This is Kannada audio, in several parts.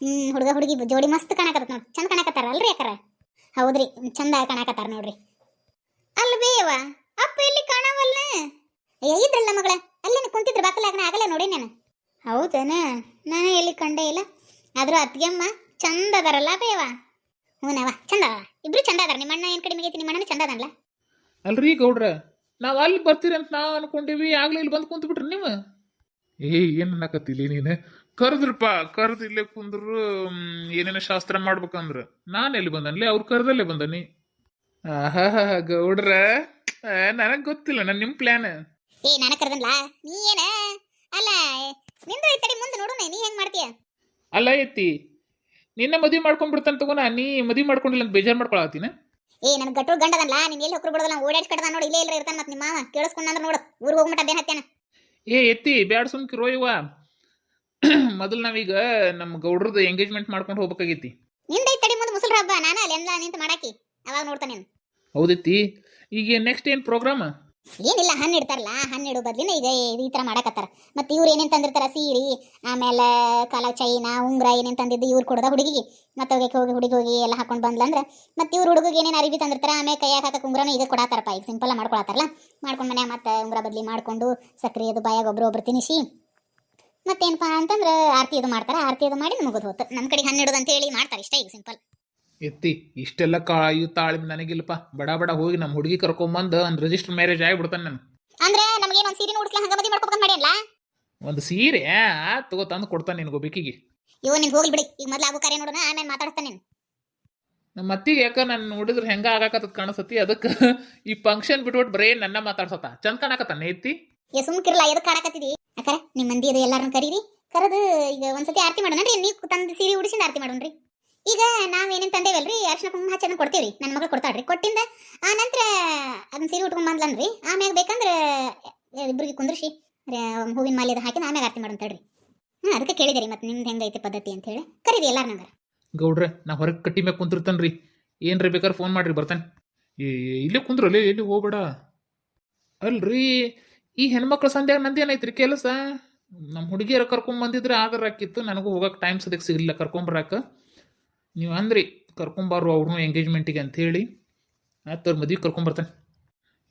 ಹ್ಮ್, ಹುಡುಗ ಹುಡುಗಿ ಜೋಡಿ ಮಸ್ತ್ ಕಾಣಕತ್ತ ನೋಡಿ. ಚಂದ ಕಾಣಕತ್ತಾರ ಅಲ್ರಿ ಯಾಕಾರ ಹೌದ್ರಿ, ಚಂದ ಕಾಣಕತ್ತಾರ ನೋಡ್ರಿ. ಅಲ್ಲ ಬೇವ, ಅಪ್ಪ ಇಲ್ಲಿ ಕಾಣವಲ್ಲ ಇದ್ರಲ್ಲ ಮಗಳ, ಅಲ್ಲೇನು ಕುಂತಿದ್ರು ಬಾಕಲಾಗನ ಆಗಲ್ಲ ನೋಡಿ ನಾನು. ಹೌದನ? ನಾನು ಎಲ್ಲಿ ಕಂಡೇ ಇಲ್ಲ. ಆದ್ರೂ ಅತ್ತಿಗೆಮ್ಮ ಚಂದ ಅದಾರಲ್ಲ ಬೇವ. ಹ್ಞೂನವ ಚಂದ ಇಬ್ರು ಚಂದ ಅದಾರ. ನಿಮ್ಮ ಅಣ್ಣ ಏನ್ ಕಡಿಮೆ ಆಗೈತಿ ನಿಮ್ಮ ಚಂದ ಅದಲ್ಲ ಅಲ್ರಿ ಗೌಡ್ರ, ನಾವು ಅಲ್ಲಿ ಬರ್ತೀರಿ ಅಂತ ನಾವು ಅನ್ಕೊಂಡಿವಿ, ಆಗ್ಲೇ ಇಲ್ಲಿ ಬಂದು ಕುಂತು ಬಿಟ್ರಿ ನೀವು. ಏ, ಏನು ಅನ್ನಕತ್ತಿಲಿ ನೀನು? ಕರೆದ್ರಪ್ಪ ಕರೆದು ಇಲ್ಲೇ ಕುಂದ್ರು ಏನೇನೋ ಶಾಸ್ತ್ರ ಮಾಡ್ಬೇಕಂದ್ರ. ನಾನು ಎಲ್ಲಿ ಬಂದನ್ಲಿ ಅವ್ರು ಕರೆದಲ್ಲೇ ಬಂದನಿ. ಆಹಾ ಗೌಡ್ರ. ನನಗೆ ಗೊತ್ತಿಲ್ಲ ನನ್ ನಿಮ್ಮ ಪ್ಲಾನ್ ಏ ನಾನು ಕರೆದನ್ಲ? ನೀ ಏನ? ಅಲ್ಲ ನಿಂದು ಈ ತಡಿ ಮುಂದೆ ನೋಡೋಣ ನೀ ಹೆಂಗ್ ಮಾಡ್ತೀಯ? ಅಲ್ಲ ಎತ್ತಿ ನಿನ್ನ ಮದುವೆ ಮಾಡ್ಕೊಂಡ್ಬಿಡ್ತಾನೆ ತಗೋಣ ನೀ ಮದುವೆ ಮಾಡ್ಕೊಂಡಿಲ್ಲ ಅಂತ ಬೇಜಾರ್ ಮಾಡ್ಕೊಳತ್ತೀನ? ಏ ನನ್ ಗಟ್ಟು ಗಂಡದಲ್ಲ ನೀನ್ ಎಲ್ಲಿ ಹೊಕ್ರು ಬಿಡೋದಲ್ಲ ಓಡಾಡ್ಸ್ ಕಡದ ನೋಡಿ ಇಲ್ಲೇ ಇಲ್ಲ ಇರ್ತಾನ ಮತ್ ನಿಮ್ಮ ಕೇಳಿಸ್ಕೊಂಡ್ ಅಂದ್ರೆ ನೋಡು ಊರಿಗೆ ಹೋಗ್ಬಿಟ್ಟ ಬೇನ್ ಹತ್ತೇನ ಏ ಎತ್ತಿ ಬ್ಯಾಡ್ ಸುಮ್ಕಿರೋ ಇವ. ಮೊದಲು ನಾವೀಗ ನಮ್ಮ ಗೌಡ್ರದ್ದು ಎಂಗೇಜ್ಮೆಂಟ್ ಮಾಡ್ಕೊಂಡು ಹೋಗ್ಬೇಕಾಗೈತಿ. ನಿಂದೈ ತಡಿ ಮುಂದೆ ಮುಸಲ್ರ ಹಬ್ಬ ನಾನು ಅಲ್ಲಿ ಎಲ್ಲ ನಿಂತು ಮಾಡಾಕಿ ಅವಾಗ ನೋಡ್ತಾನೆ ನೀನು. ಹೌದೈತಿ. ಈಗ ನೆಕ್ಸ್ಟ್ ಏನು ಪ್ರೋಗ್ರಾಮ್ ಏನಿಲ್ಲ ಹಣ್ಣು ಇಡ್ತಾರಲ್ಲ ಹಣ್ಣು ಇಡೋ ಬದ್ಲಿನ ಈಗ ಈ ಥರ ಮಾಡಕತ್ತಾರ. ಮತ್ತೆ ಇವ್ರು ಏನೇನು ತಂದಿರ್ತಾರ ಸೀರಿ ಆಮೇಲೆ ಕಾಲ ಚೈನ ಉಂಗ್ರ ಏನೇನು ತಂದಿದ್ದು ಇವ್ರು ಕೊಡದ ಹುಡುಗಿಗೆ. ಮತ್ತೆ ಹೋಗಿ ಹೋಗಿ ಹುಡುಗಿ ಹೋಗಿ ಎಲ್ಲ ಹಾಕೊಂಡು ಬಂದ್ಲಂದ್ರೆ ಮತ್ತೆ ಇವ್ರು ಹುಡುಗಿಗೆ ಏನೇನು ಅರಿವಿ ತಂದಿರ್ತಾರ ಆಮೇಲೆ ಕೈಯಾಗ ಹಾಕಕ್ಕೆ ಉಂಗ್ರನೂ ಈಗ ಕೊಡತ್ತಾರಪ್ಪ ಈಗ ಸಿಂಪಲ್ ಮಾಡ್ಕೊಳತ್ತಾರಲ್ಲ ಮಾಡ್ಕೊಂಡು ಮನ್ಯಾಗ ಮತ್ತೆ ಉಂಗ್ರ ಬದ್ಲಿ ಮಾಡ್ಕೊಂಡು ಸಕ್ರೆ ಅದು ಬಾಯಾಗ ಒಬ್ರು ಒಬ್ರು ತಿನ್ನಿಸಿ ಮತ್ತೇನಪ್ಪ ಅಂತಂದ್ರೆ ಆರತಿ ಅದು ಮಾಡ್ತಾರ ಆರತಿ ಅದು ಮಾಡಿ ಮುಗಿದು ಹೋತು. ನಮ್ಮ ಕಡೆ ಹನ್ನೆರಡು ಅಂತ ಹೇಳಿ ಮಾಡ್ತಾರೆ ಇಷ್ಟ ಈಗ ಸಿಂಪಲ್ ಎತ್ತಿ ಇಷ್ಟೆಲ್ಲ ಕಾಯು ತಾಳ್ಮೆ ನನಗಿಲ್ಲಪ್ಪ. ಬಡ ಬಡ ಹೋಗಿ ನಮ್ಮ ಹುಡುಗಿ ಕರ್ಕೊಂಬಂದು ಒಂದು ರಿಜಿಸ್ಟರ್ ಮ್ಯಾರೇಜ್ ಆಗಿಬಿಡ್ತಾನೆ ನಾನು ಅಂದ್ರೆ ನಮಗೇನು ಒಂದು ಸೀರೆ ಉಡ್ಸ್ಲ ಹಂಗ ಮದಿ ಮಾಡಿಯಲ್ಲ ಒಂದು ಸೀರೆ ತಗೋ ತಂದು ಕೊಡ್ತಾನೆ ನಿನಗೆ ಬಿಕ್ಕಿಗೆ. ಇವ ನಿನ್ ಹೋಗ್ಲಿ ಬಿಡಿ. ಈಗ ಮೊದ್ಲು ಆಗೋ ಕಾರ್ಯ ನೋಡೋಣ ಆಮೇಲೆ ಮಾತಾಡ್ತಾನೆ ನೀನು. ನಮ್ಮ ಅತ್ತಿಗೆ ಯಾಕ ನಾನು ನೋಡಿದ್ರೆ ಹೆಂಗ ಆಗಾಕತ್ತದ ಕಾಣಿಸತಿ ಅದಕ್ಕೆ ಈ ಫಂಕ್ಷನ್ ಬಿಟ್ಬಿಟ್ಟು ಬರೇ ನನ್ನ ಮಾತಾಡ್ಸತ್ತ. ಚಂದ ಕಾಣಕತ್ತಾನೆ ಎತ್ತಿ? ಏ ಸುಮ್ಕಿರಲ್ಲ ಎದಕ್ಕೆ ಕಾಣಕತ್ತಿದಿ ಅಕರ ನಿಮ್ಮ ಮಂದಿ ಅದು ಎಲ್ಲಾರನ್ನ ಕರೀರಿ. ಕರೆದು ಈಗ ಒಂದ್ಸತಿ ಆರತಿ ಮಾಡೋಣನ್ರಿ ನೀವು ತಂದು ಸೀರೆ ಉಡಿಸಿಂದ ಆರತಿ ಮಾಡೋಣ್ರಿ. ಈಗ ನಾವೇನೇನು ತಂದೇವಲ್ರಿ? ಅರ್ಶನ ಕುಂಕುಮ ಹಚ್ಚನ ಕೊಡ್ತೀವ್ರಿ. ನನ್ನ ಮಗಳು ಕೊಡ್ತಾಳ್ರಿ. ಕೊಟ್ಟಿಂದ, ಆ ನಂತರ ಅದನ್ನ ಸೀರೆ ಉಟ್ಕೊಂಡ್ ಬಂದ್ಲನ್ರಿ. ಆಮ್ಯಾಗ ಬೇಕಂದ್ರೆ ಇಬ್ರಿಗೆ ಕುಂದ್ರಿಸಿ. ಹೂವಿನ ಮಾಲೆ ಅದು ಹಾಕಿ ಆಮ್ಯಾಗ ಆರತಿ ಮಾಡೋಣ ತಡ್ರಿ ಹಾಂ ಅದಕ್ಕೆ ಕೇಳಿದೆ ರೀ ಮತ್ತೆ ನಿಮ್ದು ಹೆಂಗೈತೆ ಪದ್ಧತಿ ಅಂತ ಹೇಳಿ. ಕರೀರಿ ಎಲ್ಲಾರ ನಂಗೆ ಗೌಡ್ರೆ, ನಾ ಹೊರಗೆ ಕಟ್ಟಿ ಮ್ಯಾಗ ಕುಂತಿರ್ತಾನೆ ರೀ ಏನ್ರಿ ಬೇಕಾದ್ರೆ ಫೋನ್ ಮಾಡ್ರಿ ಬರ್ತಾನೆ. ಇಲ್ಲೇ ಕುಂದ್ರಲ್ಲೇ ಎಲ್ಲಿ ಹೋಗ್ಬೇಡ. ಅಲ್ರಿ ಈ ಹೆಣ್ಮಕ್ಳು ಸಂಧ್ಯಾಗ ನಂದೇನೈತ್ರಿ ಕೆಲಸ ನಮ್ಮ ಹುಡುಗಿಯರ ಕರ್ಕೊಂಡ್ ಬಂದಿದ್ರೆ ಆಕಿತ್ತು ನನಗೂ ಹೋಗಕ್ಕೆ ಟೈಮ್ ಸದಕ್ಕೆ ಸಿಗಲಿಲ್ಲ ಕರ್ಕೊಂಬರಕ್ಕೆ ನೀವು ಅಂದ್ರಿ ಕರ್ಕೊಂಬಾರು ಅವ್ರನ್ನೂ ಎಂಗೇಜ್ಮೆಂಟಿಗೆ ಅಂಥೇಳಿ ಆಯ್ತು ಅವ್ರ ಮದುವೆ ಕರ್ಕೊಂಬರ್ತಾನೆ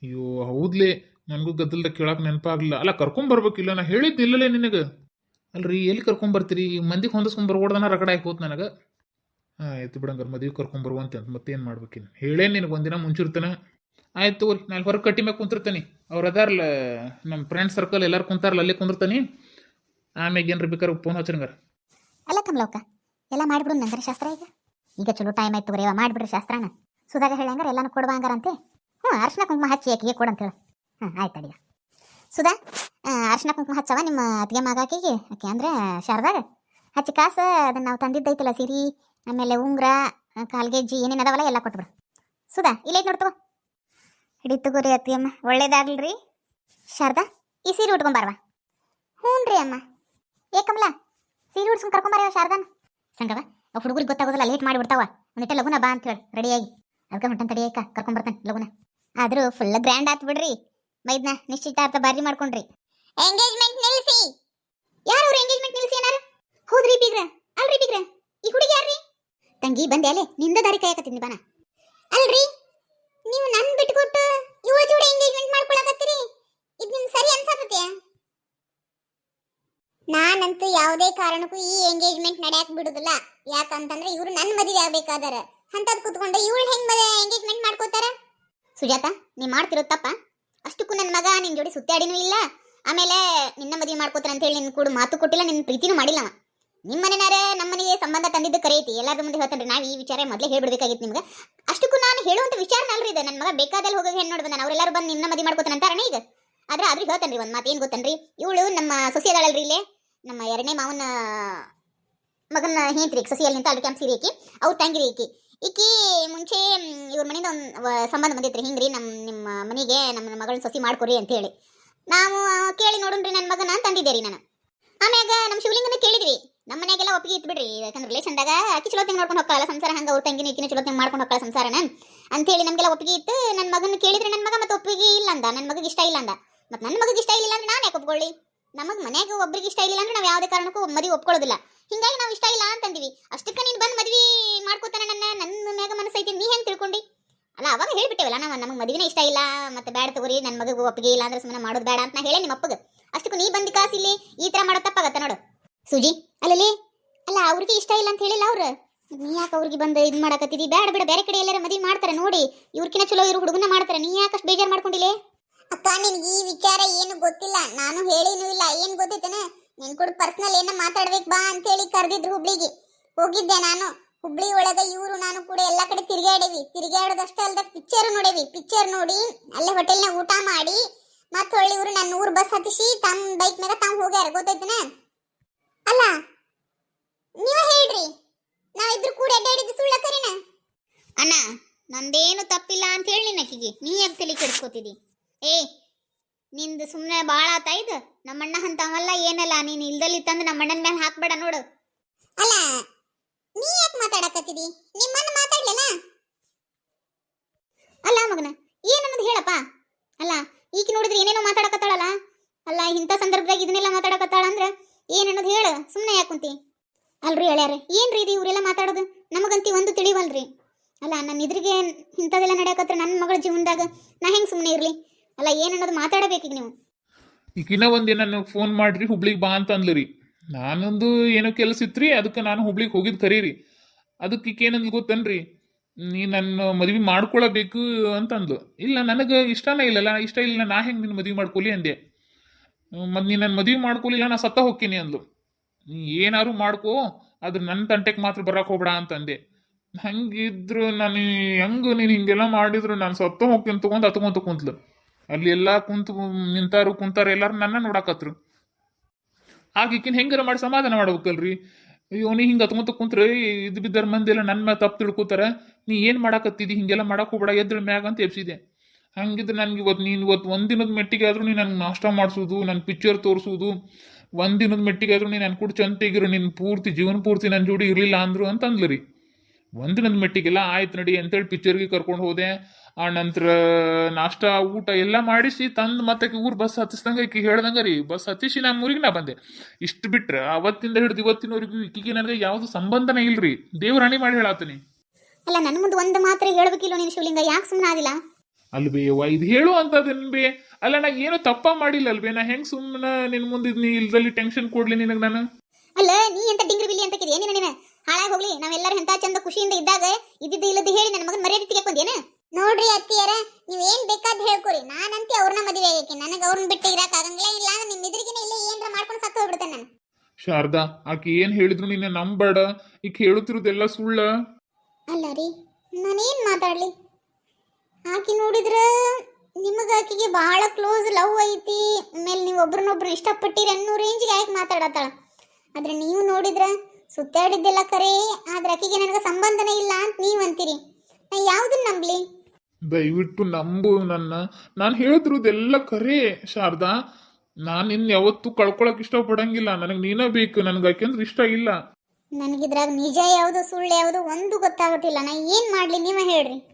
ಅಯ್ಯೋ, ಹೌದ್ಲೇ, ನನಗೂ ಗದ್ದಲ್ದ ಕೇಳಕ್ಕೆ ನೆನಪಾಗಲಿಲ್ಲ. ಅಲ್ಲ ಕರ್ಕೊಂಬರ್ಬೇಕಿಲ್ಲ ನಾ ಹೇಳಿದ್ದಿಲ್ಲಲೇ ನಿನಗೆ. ಅಲ್ರಿ, ಎಲ್ಲಿ ಕರ್ಕೊಂಬರ್ತೀರಿ ಮಂದಿಗೆ ಹೊಂದಿಸ್ಕೊಂಬರ್ಬೋದನ ರಗಡ ಆಯ್ಕೋತ್ ನನಗೆ. ಆಯ್ತು ಬಿಡಂಗಾರ ಮದುವೆ ಕರ್ಕೊಂಬರುವಂತೆ ಅಂತ ಮತ್ತೇನು ಮಾಡ್ಬೇಕಿನ್ನು ಹೇಳೇ ನಿನಗೆ ಒಂದಿನ ಮುಂಚಿರ್ತಾನೆ? ಆಯ್ತು ತಗೋರಿ, ನಾನು ಹೊರಗೆ ಕಟ್ಟಿ ಮ್ಯಾಗ ಕುಂತಿರ್ತೀನಿ ಅವ್ರು ಅದಾರಲ್ಲ ನಮ್ಮ ಫ್ರೆಂಡ್ ಸರ್ಕಲ್ ಎಲ್ಲರೂ ಕುಂತಾರಲ್ಲ ಅಲ್ಲೇ ಕುಂದಿರ್ತೀನಿ. ಆಮ್ಯಾಗ ಏನ್ರಿ ಬೇಕಾದ್ರೆ ಫೋನ್ ಹಚ್ಚಂಗಾರ ಅಲ್ಲ ಕಮಲವ್ಕ ಎಲ್ಲ ಮಾಡಿಬಿಡು ನಂಗರ ಶಾಸ್ತ್ರ ಈಗ. ಈಗ ಚಲೋ ಟೈಮ್ ಆಯ್ತು ಬರೀ ಮಾಡಿಬಿಡ್ರಿ ಶಾಸ್ತ್ರನ. ಸುಧಾಗ ಹೇಳಂಗಾರ ಎಲ್ಲಾನು ಅಂತೆ. ಹ್ಞೂ ಅರ್ಶಿನ ಕುಂಕುಮ ಹಚ್ಚಿ ಆಕಿಗೆ ಕೊಡು ಹೇಳಿ. ಹಾಂ, ಆಯ್ತು ಅಡಿಗ ಸುಧಾ ಅರ್ಶನ ಕುಂಕುಮ ಹಚ್ಚವ ನಿಮ್ಮ ಅತ್ತಿಗೆ ಮಗಾಕಿಗೆ ಆಕೆ ಅಂದ್ರೆ ಶಾರದಾಗ? ಹಚ್ಚಿ ಕಾಸು ಅದನ್ನ ನಾವು ತಂದಿದ್ದೈತಲ್ಲ ಸಿರಿ, ಆಮೇಲೆ ಉಂಗ್ರ ಕಾಲ್ಗೆಜ್ಜಿ ಏನೇನು ಅದಾವಲ್ಲ ಎಲ್ಲ ಕೊಟ್ಬಿಡು. ಸುಧಾ, ಇಲ್ಲೇ ನೋಡ್ತವ ಹಿಡಿ ತಗೋರಿ ಅತ್ತಿಯಮ್ಮ ಒಳ್ಳೇದಾಗ್ಲಿ ಶಾರದಾ, ಈ ಸೀರೆ ಉಟ್ಕೊಂಬಾರ್ವಾ ಹ್ಞೂ ರೀ ಅಮ್ಮ. ಏ ಕಮಲ, ಸೀರೆ ಉಡ್ಸ್ಕೊಂಡು ಕರ್ಕೊಂಬಾರ ಶಾರದಾನ? ಸಂಗವ ಹುಡುಗರಿಗೆ ಗೊತ್ತಾಗೋದಿಲ್ಲ ಲೇಟ್ ಮಾಡಿಬಿಡ್ತಾವ ಒಂದಿಟ್ಟ ಲಗುನ ಬಾ ಅಂತ ಹೇಳಿ ರೆಡಿಯಾಗಿ ಅದಕ್ಕೆ ಹೊಂಟನ್ ತಡಿಯಕ್ಕ ಕರ್ಕೊಂಬರ್ತಾನೆ ಲಗುನ. ಆದರೂ ಫುಲ್ ಗ್ರ್ಯಾಂಡ್ ಆತ್ ಬಿಡ್ರಿ. ಮೈದ್ನ ನಿಶ್ಚಿತಾರ್ಥ ಬಾರಿ ಮಾಡ್ಕೊಂಡ್ರಿ. ಎಂಗೇಜ್ಮೆಂಟ್ ನಿಲ್ಲಿಸಿ ಯಾರು ಅವ್ರು ಎಂಗೇಜ್ಮೆಂಟ್ ನಿಲ್ಲಿಸಿ ಏನಾರು? ಹೌದ್ರಿ ಬೀಗ್ರ, ಅಲ್ರಿ ಬೀಗ್ರ. ಈ ಹುಡುಗಿ ಯಾರ್ರಿ ತಂಗಿ ಬಂದೆ ಅಲ್ಲೇ, ನಿಂದ ದಾರಿ ಕಾಯಕತ್ತೀನಿ ಬಾನ. ಅಲ್ರಿ ನೀವು ನನ್ ಬಿಟ್ಕೊಟ್ಟು ಇವಳ ಜೋಡಿ ಎಂಗೇಜ್ಮೆಂಟ್ ಮಾಡ್ಕೊಳಕತ್ತೀರಿ ಇದು ನಿಮ್ಗೆ ಸರಿ ಅನ್ಸತ್ತೆ ನಾನಂತೂ ಯಾವುದೇ ಕಾರಣಕ್ಕೂ ಈ ಎಂಗೇಜ್ಮೆಂಟ್ ನಡೆಯಕ್ ಬಿಡುದಿಲ್ಲ. ಯಾಕಂತಂದ್ರೆ ಇವ್ರು ನನ್ನ ಮದುವೆ ಆಗ್ಬೇಕಾದಾರ. ಅಂತದ್ ಕುತ್ಕೊಂಡು ಇವಳು ಹೆಂಗ್ ಮದುವೆ ಎಂಗೇಜ್ಮೆಂಟ್ ಮಾಡ್ಕೋತಾರ? ಸುಜಾತ, ನೀ ಮಾಡ್ತಿರೋ ತಪ್ಪ. ಅಷ್ಟಕ್ಕೂ ನನ್ನ ಮಗ ನಿನ್ ಜೋಡಿ ಸುತ್ತಾಡಿನೂ ಇಲ್ಲ. ಆಮೇಲೆ ನಿನ್ನ ಮದುವೆ ಮಾಡ್ಕೋತಾರ ಅಂತ ಹೇಳಿ ನಿನ್ ಕೂಡ ಮಾತು ಕೊಟ್ಟಿಲ್ಲ ನಿನ್ನ ಪ್ರೀತಿನೂ ಮಾಡಿಲ್ಲ. ನಿಮ್ಮ ಮನೆನಾರ ನಮ್ಮ ಮನೆಗೆ ಸಂಬಂಧ ತಂದಿದ್ದು ಕರೆಯತಿ. ಎಲ್ಲಾದ್ರ ಮುಂದೆ ಹೇಳ್ತಾನ್ರಿ, ನಾವು ಈ ವಿಚಾರ ಮೊದಲೇ ಹೇಳ್ಬಿಡ್ಬೇಕಾಗಿತ್ತು ನಿಮ್ಗೆ. ಅಷ್ಟಕ್ಕೂ ನಾನು ಹೇಳುವಂತ ವಿಚಾರ ಅಲ್ರಿ ಇದೆ. ನನ್ನ ಮಗ ಬೇಕಾದಲ್ಲಿ ಹೋಗೋ ಹೆಣ್ಣು ನೋಡಿ ನಾನು ಅವರೆಲ್ಲರೂ ಬಂದು ನಿನ್ನ ಮದುವೆ ಮಾಡ್ಕೋತಾನ ಅಂತಾರಣ ಈಗ? ಆದ್ರೆ ಆದ್ರೂ ಹೇಳ್ತಾನ್ರಿ ಒಂದು ಮಾತು ಏನು ಗೊತ್ತನ್ರಿ? ಇವಳು ನಮ್ಮ ಸೊಸೆ ಅದಾಳಲ್ರಿ ಇಲ್ಲೇ. ನಮ್ಮ ಎರಡನೇ ಮಾವನ ಮಗನ ಹೇಂತ್ರಿ ಸೊಸಿಯಲ್ಲಿ ನಿಂತ ಅಲ್ಲಿ ಸೀರೆ ಈಕಿ, ಅವ್ರ ತಂಗಿರಿ ಈಕಿ. ಈಕಿ ಮುಂಚೆ ಇವ್ರ ಮನೆಯಿಂದ ಒಂದು ಸಂಬಂಧ ಬಂದಿತ್ರಿ. ಹಿಂಗ್ರಿ ನಮ್ಮ ನಿಮ್ಮ ಮನೆಗೆ ನಮ್ಮ ಮಗಳನ್ನ ಸಸಿ ಮಾಡ್ಕೊರಿ ಅಂತ ಹೇಳಿ ನಾವು ಕೇಳಿ ನೋಡುನ್ರಿ ನನ್ನ ಮಗನ ತಂದಿದ್ದೇರಿ ರೀ ನಾನು. ಆಮ್ಯಾಗ ನಮ್ಮ ಶಿವಲಿಂಗನ ಕೇಳಿದ್ವಿ. ನಮ್ಮ ಮನೆಗೆಲ್ಲ ಒಪ್ಪಿಗೆ ಇತ್ತು ಬಿಡ್ರಿ ಯಾಕಂದ್ರೆ ರಿಲೇಷನ್ದಾಗ ಚಲೋ ತಿಂಗ್ ನೋಡ್ಕೊಂಡು ಹೋಗಲ್ಲ ಸಂಸಾರ. ಹಂಗ ಅವ್ರ ತಂಗಿನ ಇಕ್ಕಿನ ಚಲೋ ತಿಂಗ್ ಮಾಡ್ಕೊಂಡು ಹೋಗಲ್ಲ ಸಂಸಾರನ. ಅಂತ ಹೇಳಿ ನಮಗೆಲ್ಲ ಒಪ್ಪಿಗೆ ಇತ್ತು. ನನ್ನ ಮಗನ ಕೇಳಿದ್ರೆ ನನ್ನ ಮಗ ಮತ್ತೆ ಒಪ್ಪಿಗೆ ಇಲ್ಲ ಅಂದ. ನನ್ನ ಮಗಗೆ ಇಷ್ಟ ಇಲ್ಲ ಅಂದ. ಮತ್ತೆ ನನ್ನ ಮಗಗೆ ಇಷ್ಟ ಇಲ್ಲ ಅಂದ್ರೆ ನಾನು ಯಾಕೆ ಒಪ್ಕೊಳ್ಳಿ ನಮಗೆ ಮನ್ಯಾಗ ಒಬ್ರಿಗೆ ಇಷ್ಟ ಇಲ್ಲ ಅಂದ್ರೆ ನಾವು ಯಾವುದೇ ಕಾರಣಕ್ಕೂ ಮದುವೆ ಒಪ್ಕೊಳ್ಳೋದಿಲ್ಲ. ಹಿಂಗಾಗಿ ನಾವು ಇಷ್ಟ ಇಲ್ಲ ಅಂತಂದಿವಿ. ಅಷ್ಟಕ್ಕೆ ನೀನು ಬಂದು ಮದ್ವಿ ಮಾಡ್ಕೋತಾನೆ ನನ್ನ ನನ್ನ ಮ್ಯಾಗ ಮನಸ್ಸೈತಿ, ನೀ ಹೆಂಗ್ ತಿಳ್ಕೊಂಡಿ? ಅಲ್ಲ, ಅವಾಗ ಹೇಳ್ಬಿಟ್ಟೇವಲ್ಲ ನಾವು, ನಮಗೆ ಮದುವೆನೇ ಇಷ್ಟ ಇಲ್ಲ, ಮತ್ತೆ ಬ್ಯಾಡ್ ತಗೋರಿ ನನ್ನ ಮಗಗೂ ಒಪ್ಪಿಗೆ ಇಲ್ಲ ಅಂದ್ರೆ ಸುಮ್ಮನೆ ಮಾಡೋದು ಬೇಡ ಅಂತ ನಾ ಹೇಳಿ ನಿಮ್ಮ ಅಪ್ಪಗೆ ಅಷ್ಟಕ್ಕೂ ನೀ ಬಂದು ಕಾಸು ಇಲ್ಲಿ ಈ ತರ ಮಾಡೋ ತಪ್ಪಾಗತ್ತ ನೋಡು. ಸುಜಿ ಅಲ್ಲಲ್ಲಿ ಅಲ್ಲ, ಅವ್ರಿಗೆ ಇಷ್ಟ ಇಲ್ಲ ಅಂತ ಹೇಳಿಲ್ಲ ಅವ್ರು. ನೀ ಯಾಕೆ ಅವ್ರಿಗೆ ಬಂದು ಇದು ಮಾಡಕತ್ತಿದಿ? ಬೇಡ ಬೇಡ, ಬೇರೆ ಕಡೆ ಎಲ್ಲರೂ ಮದುವೆ ಮಾಡ್ತಾರೆ, ನೋಡಿ. ಇವ್ರಕಿನ ಚಲೋ ಇರೋ ಹುಡುಗನ ಮಾಡ್ತಾರೆ. ನೀ ಯಾಕಷ್ಟು ಬೇಜಾರು ಮಾಡ್ಕೊಂಡಿಲ್ಲ ಅಕ್ಕ ನಿನ್ಗೆ ಈ ವಿಚಾರ ಏನು ಗೊತ್ತಿಲ್ಲ. ನಾನು ಹೇಳಿನೂ ಇಲ್ಲ. ಏನು ಗೊತ್ತಿತ್ತೇನೆ? ನಿನ್ ಕೂಡ ಪರ್ಸನಲ್ ಏನ ಮಾತಾಡ್ಬೇಕು ಬಾ ಅಂತ ಹೇಳಿ ಕರೆದಿದ್ರು ಹುಬ್ಳಿಗೆ. ಹೋಗಿದ್ದೆ ನಾನು. ಹುಬ್ಳಿ ಒಳಗ ಇವರು, ನಾನು ಕೂಡ ಎಲ್ಲಾ ಕಡೆ ತಿರುಗಾಡೇವಿ ತಿರುಗಾಡೋದಷ್ಟೇ ಅಲ್ದ ಪಿಕ್ಚರ್ ನೋಡೇವಿ. ಪಿಕ್ಚರ್ ನೋಡಿ ಅಲ್ಲೇ ಹೋಟೆಲ್ನಾಗ ಊಟ ಮಾಡಿ ಮತ್ತೆ ಹೊಳ್ಳಿ ಇವರು ನನ್ನ ಊರ್ ಬಸ್ ಹತ್ತಿಸಿ ತಮ್ಮ ಬೈಕ್ ಮೇಲೆ ತಾವ್ ಹೋಗ್ಯಾರ. ಗೊತ್ತೈತನ ಅಲ್ಲ, ನೀವ ಹೇಳ್ರಿ. ನಾವಿಬ್ರು ಕೂಡ ಅಡ್ಡಾಡಿದ್ದು ಸುಳ್ಳ ಕರಿನ ಅಣ್ಣ, ನಂದೇನು ತಪ್ಪಿಲ್ಲ ಅಂತ ಹೇಳಿ ನಕಿಗೆ ನೀ ಯಾಕೆ ತಲೆ ಏ ನಿಂದು ಸುಮ್ಮನೆ ಭಾಳ ಆತ ಇದು. ನಮ್ಮಣ್ಣ ಅಂತವಲ್ಲ ಏನಲ್ಲ? ನೀನು ಇಲ್ದಲ್ಲಿ ತಂದು ನಮ್ಮಣ್ಣನ ಮೇಲೆ ಹಾಕ್ಬೇಡ ನೋಡು. ಅಲ್ಲ ನೀ ಯಾಕೆ ಮಾತಾಡಕತ್ತಿದಿ? ನಿಮ್ಮನ್ನ ಮಾತಾಡ್ಲಿಲ್ಲ? ಅಲ್ಲ ಮಗನ ಏನನ್ನೋದು ಹೇಳಪ್ಪ. ಅಲ್ಲ ಈಗ ನೋಡಿದ್ರೆ ಏನೇನೋ ಮಾತಾಡಕತ್ತಾಳಲ್ಲ? ಅಲ್ಲ ಇಂಥ ಸಂದರ್ಭದಾಗ ಇದನ್ನೆಲ್ಲ ಮಾತಾಡಕತ್ತಾಳ ಅಂದ್ರೆ ಏನನ್ನೋದು ಹೇಳು. ಸುಮ್ಮನೆ ಯಾಕೆ ಕುಂತಿ? ಅಲ್ರಿ ಹೇಳ್ಯಾರ ಏನ್ರಿ ಇದು ಇವರೆಲ್ಲ ಮಾತಾಡೋದು? ನಮಗಂತಿ ಒಂದು ತಿಳಿವಲ್ರಿ. ಅಲ್ಲ ನನ್ನ ಎದುರಿಗೆ ಇಂಥದೆಲ್ಲ ನಡೆಯಕತ್ರ ನನ್ನ ಮಗಳ ಜೀವನದಾಗ ನಾ ಹೆಂಗೆ ಸುಮ್ಮನೆ ಇರಲಿ? ಅಲ್ಲ ಏನನ್ನೋದು ಮಾತಾಡಬೇಕೀಗ ನೀವು? ಈಗಿನ ಒಂದಿನ ನೀವು ಫೋನ್ ಮಾಡ್ರಿ, ಹುಬ್ಳಿಗೆ ಬಾ ಅಂತ ಅಂದ್ಲು ರೀ ನಾನೊಂದು ಏನೋ ಕೆಲಸ ಇತ್ರಿ, ಅದಕ್ಕೆ ನಾನು ಹುಬ್ಳಿಗೆ ಹೋಗಿದ್ದು ಕರೀರಿ. ಅದಕ್ಕೆ ಈಕೆ ಏನಂದ್ಲು ಗೊತ್ತನ್ರಿ? ನೀ ನನ್ನ ಮದುವೆ ಮಾಡ್ಕೊಳಬೇಕು ಅಂತ ಅಂದ್ಲು. ಇಲ್ಲ, ನನಗೆ ಇಷ್ಟನೇ ಇಲ್ಲಲ್ಲ, ಇಷ್ಟ ಇಲ್ಲ ನಾ ಹೆಂಗೆ ನಿನ್ನ ಮದ್ವಿ ಮಾಡ್ಕೊಲಿ ಅಂದೆ. ಮತ್ತು ನೀ ನನ್ನ ಮದುವೆ ಮಾಡ್ಕೊಲಿಲ್ಲ, ನಾ ಸತ್ತ ಹೋಗ್ತೀನಿ ಅಂದ್ಲು. ನೀ ಏನಾರು ಮಾಡ್ಕೋ ಅದು ನನ್ನ ತಂಟೆಗೆ ಮಾತ್ರ ಬರಕ್ಕೆ ಹೋಗ್ಬೇಡ ಅಂತಂದೆ ಹಂಗಿದ್ರು ನಾನು ಹೆಂಗೆ ನೀನು ಹಿಂಗೆಲ್ಲ ಮಾಡಿದ್ರು, ನಾನು ಸತ್ತ ಹೋಗ್ತೀನಿ, ತೊಗೊಂಡು ಹತ್ಕೊಂತ ಕುಂತ್ಲು. ಅಲ್ಲಿ ಎಲ್ಲ ಕುಂತು ನಿಂತಾರು ಕುಂತಾರು ಎಲ್ಲಾರು ನನ್ನ ನೋಡಾಕತ್ರು. ಆಗ ಈಕಿನ ಹೆಂಗಾರ ಮಾಡಿ ಸಮಾಧಾನ ಮಾಡ್ಬೇಕಲ್ರಿ? ಅಯ್ಯೋ, ನೀ ಹಿಂಗೆ ಹತ್ಕೊಂತ ಕುಂತ್ರೆ, ಇದು ಬಿದ್ದರ ಮಂದಿ ಎಲ್ಲ ನನ್ನ ಮ್ಯಾಲ ತಪ್ಪು ತಿಳ್ಕೊತಾರ. ನೀ ಏನು ಮಾಡಾಕತ್ತಿದಿ? ಹಿಂಗೆಲ್ಲ ಮಾಡಕ್ಕೆ ಹೋಗ್ಬೇಡ, ಎದ್ರ ಮ್ಯಾಗ ಅಂತ ಎಬ್ಸಿದೆ. ಹಂಗಿದ್ರೆ ನನಗೆ ಇವತ್ತು ನೀನು ಇವತ್ತು ಒಂದಿನದ ಮೆಟ್ಟಿಗೆ ಆದರೂ ನೀನು ನನಗೆ ನಾಷ್ಟ ಮಾಡಿಸೋದು ನನ್ನ ಪಿಕ್ಚರ್ ತೋರಿಸೋದು, ಒಂದಿನದ ಮೆಟ್ಟಿಗೆ ಆದರೂ ನೀನು ನನ್ನ ಕೂಡ ಚಂತೆಗಿರು ನಿನ್ನ ಪೂರ್ತಿ ಜೀವನ ಪೂರ್ತಿ ನನ್ನ ಜೋಡಿ ಇರಲಿಲ್ಲ ಅಂದ್ರು ಅಂತ ಅಂದ್ಲು ರೀ ಒಂದಿನದ ಮೆಟ್ಟಿಗೆಲ್ಲ ಆಯ್ತು ನಡಿ ಅಂತೇಳಿ ಪಿಕ್ಚರ್ಗೆ ಕರ್ಕೊಂಡು ಹೋದೆ. ಆ ನಂತರ ನಾಷ್ಟ ಊಟ ಎಲ್ಲ ಮಾಡಿಸಿ ತಂದು ಮತ್ತೆ ಊರು ಬಸ್ ಹತ್ತಿಸ್ದಂಗೆ ಈಕಿ ಹೇಳ್ದಂಗೆ ರೀ ಬಸ್ ಹತ್ತಿಸಿ ನಮ್ಮ ಊರಿಗೆ ನಾ ಬಂದೆ. ಇಷ್ಟು ಬಿಟ್ರೆ ಅವತ್ತಿಂದ ಹಿಡಿದು ಇವತ್ತಿನವರೆಗೂ ಈಕಿಗೆ ನನಗೆ ಯಾವುದು ಸಂಬಂಧನೇ ಇಲ್ರಿ. ದೇವ್ರ ಹಣಿ ಮಾಡಿ ಹೇಳತ್ತೀನಿ ಅಲ್ಲ ನನ್ನ ಮುಂದೆ ಒಂದು ಮಾತ್ರ ಹೇಳ್ಬೇಕಿಲ್ಲ ನೀನು ಶಿವಲಿಂಗ ಯಾಕೆ ಸುಮ್ಮನೆ ಆಗಿಲ್ಲ ಅಲ್ಬೇ ಯವ್ವ ಇದು ಹೇಳು ಅಂತದನ್ ಬೇ ಅಲ್ಲ ನಾ ಏನು ತಪ್ಪ ಮಾಡಿಲ್ಲ ಅಲ್ವೇ ನಾ ಹೆಂಗ್ ಸುಮ್ಮನೆ ನಿನ್ ಮುಂದೆ ನೀ ಇಲ್ದಲ್ಲಿ ಟೆನ್ಷನ್ ಕೊಡ್ಲಿ ನಿನಗೆ ನಾನು? ಅಲ್ಲ ನೀ ಎಂತ ಡಿಂಗ್ರಿ ಬಿಲ್ಲಿ ಅಂತ ಕಿದಿ ಏನಿನ ನೀನು? ಹಾಳಾಗಿ ಹೋಗ್ಲಿ ನಾವೆಲ್ಲರೂ ಎಂತ ಚಂದ ಖುಷಿಯಿಂದ ಇದ್ದಾಗ ಇದ್ದಿದ್ದು ಇಲ್ಲದ್ದು ಹೇಳಿ ನನ್ನ ಮಗನ ಮರ್ಯಾದೆ ತೆಗೆಕೊಂಡೇನ ನೋಡ್ರಿ ಅತ್ತಿಯರ ನೀವ್ ಏನ್ ಬೇಕಾದ್ ಹೇಳ್ಕೊರಿ. ನಾನಂತೆ ಅವ್ರನ್ನ ಮದುವೆ ಆಗಕ್ಕೆ. ನನಗೆ ಅವ್ರನ್ನ ಬಿಟ್ಟು ಇರಕ್ ಆಗಂಗಿಲ್ಲ. ಇಲ್ಲ ಅಂದ್ರೆ ನಿಮ್ ಎದುರಿಗಿನ ಇಲ್ಲೇ ಏನ್ರ ಮಾಡ್ಕೊಂಡು ಸತ್ತು ಹೋಗ್ಬಿಡ್ತೇನೆ ನಾನು. ಶಾರದಾ ಆಕೆ ಏನ್ ಹೇಳಿದ್ರು ನಿನ್ನ ನಂಬೇಡ ಈಗ ಹೇಳುತ್ತಿರೋದೆಲ್ಲ ಸುಳ್ಳ? ಅಲ್ಲ ರೀ ನಾನೇನ್ ಮಾತಾಡ್ಲಿ? ಆಕಿ ನೋಡಿದ್ರ ನಿಮಗ ಆಕಿಗೆ ಬಹಳ ಕ್ಲೋಸ್ ಲವ್ ಐತಿ. ಆಮೇಲೆ ನೀವು ಒಬ್ರನ್ನೊಬ್ರು ಇಷ್ಟಪಟ್ಟಿರಿ ಅನ್ನೋ ರೇಂಜ್ಗೆ ಆಯ್ಕೆ ಮಾತಾಡತ್ತಾಳ. ಆದ್ರೆ ನೀವು ನೋಡಿದ್ರ ಸುತ್ತಾಡಿದ್ದೆಲ್ಲ ಕರೆ ಆದ್ರೆ ಆಕಿಗೆ ನನಗೆ ಸಂಬಂಧನೇ ಇಲ್ಲ ಅಂತ ನೀವು ಅಂತೀರಿ. ನಾ ಯಾವ್ದನ್ನ ನಂಬ್ಲಿ? ದಯವಿಟ್ಟು ನಂಬು ನನ್ನ. ನಾನು ಹೇಳಿದ್ರದೆಲ್ಲ ಖರೆ, ಶಾರದಾ. ನಾನು ಇನ್ನು ಯಾವತ್ತೂ ಕಳ್ಕೊಳಕ್ ಇಷ್ಟಪಡಂಗಿಲ್ಲ. ನನಗೆ ನೀನೇ ಬೇಕು. ನನಗೆ ಯಾಕೆಂದ್ರೆ ಇಷ್ಟ ಇಲ್ಲ. ನನಗಿದ್ರಾಗ ನಿಜ ಯಾವುದು, ಸುಳ್ಳು ಯಾವುದು ಒಂದು ಗೊತ್ತಾಗುತ್ತಿಲ್ಲ. ನಾ ಏನ್ ಮಾಡ್ಲಿ, ನೀವೇ ಹೇಳ್ರಿ.